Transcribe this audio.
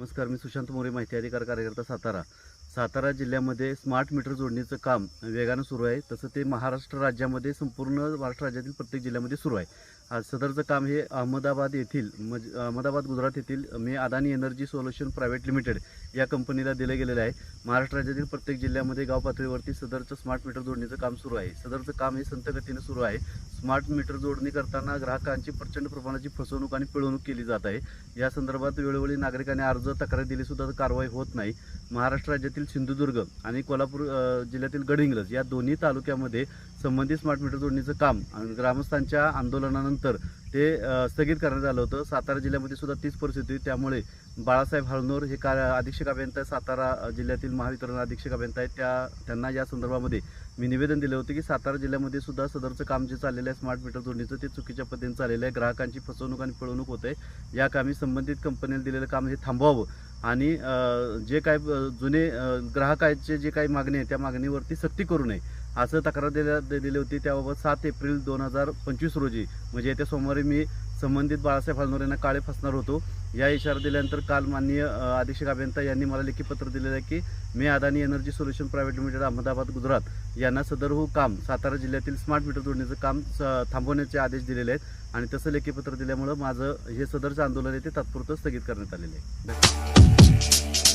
नमस्कार मी सुशांत मोरे माहिती अधिकार कार्यकर्ता सातारा. सातारा जिल्ह्यामध्ये स्मार्ट मीटर जोडणीचं काम वेगानं सुरू आहे. तसं ते महाराष्ट्र राज्यामध्ये संपूर्ण महाराष्ट्र राज्यातील प्रत्येक जिल्ह्यामध्ये सुरू आहे. आज सदरचं काम हे अहमदाबाद येथील मज अहमदाबाद गुजरात येथील मी Adani energy solution private limited या कंपनीला दिलं गेलेलं आहे. महाराष्ट्र राज्यातील प्रत्येक जिल्ह्यामध्ये गाव पातळीवरती सदरचं स्मार्ट मीटर जोडणीचं काम सुरू आहे. सदरचं काम हे संतगतीनं सुरू आहे. स्मार्ट मीटर जोडणी करताना ग्राहकांची प्रचंड प्रमाणाची फसवणूक आणि पिळवणूक केली जात आहे. या संदर्भात वेळोवेळी नागरिकांनी अर्ज तक्रार दिली सुद्धा कारवाई होत नाही. महाराष्ट्र राज्यातील सिंधुदुर्ग आणि कोल्हापूर जिल्ह्यातील गडहिंग्लज या दोन्ही तालुक्यामध्ये संबंधित स्मार्ट मीटर जोडणीचं काम आणि ग्रामस्थांच्या आंदोलनानंतर ते स्थगित करण्यात आलं होतं. सातारा जिल्ह्यामध्ये सुद्धा तीच परिस्थिती होती. त्यामुळे बाळासाहेब हळनोर हे का अधीक्षक अभियंता सातारा जिल्ह्यातील महावितरण अधीक्षक अभियंता आहेत. त्या त्यांना या संदर्भामध्ये मी निवेदन दिलं होतं की सातारा जिल्ह्यामध्ये सुद्धा सदरचं काम जे चाललेलं आहे स्मार्ट मीटर जोडणीचं ते चुकीच्या पद्धतीने चाललेलं आहे. ग्राहकांची फसवणूक आणि पिळवणूक होत आहे. या कामी संबंधित कंपनीला दिलेलं काम हे थांबवावं. आणि जे काय जुने ग्राहकाचे जे काही मागणी आहे त्या मागणीवरती सक्ती करू नये. असं तक्रार दिल्या दिली होती. त्याबाबत सात एप्रिल दोन हजार पंचवीस रोजी म्हणजे येत्या सोमवारी मी संबंधित बाळासाहेब हलनोर यांना काळे फसणार होतो. या इशारा दिल्यानंतर काल माननीय अधीक्षक अभियंता यांनी मला लेखी पत्र दिलेलं आहे की मी Adani energy solution private limited Ahmedabad Gujarat यांना सदरहू काम सातारा जिल्ह्यातील स्मार्ट मीटर जोडणीचं काम स- थांबवण्याचे आदेश दिलेले आहेत आणि तसं लेखी पत्र दिल्यामुळं माझं हे सदरचं आंदोलन आहे ते तात्पुरतं स्थगित करण्यात आलेलं आहे.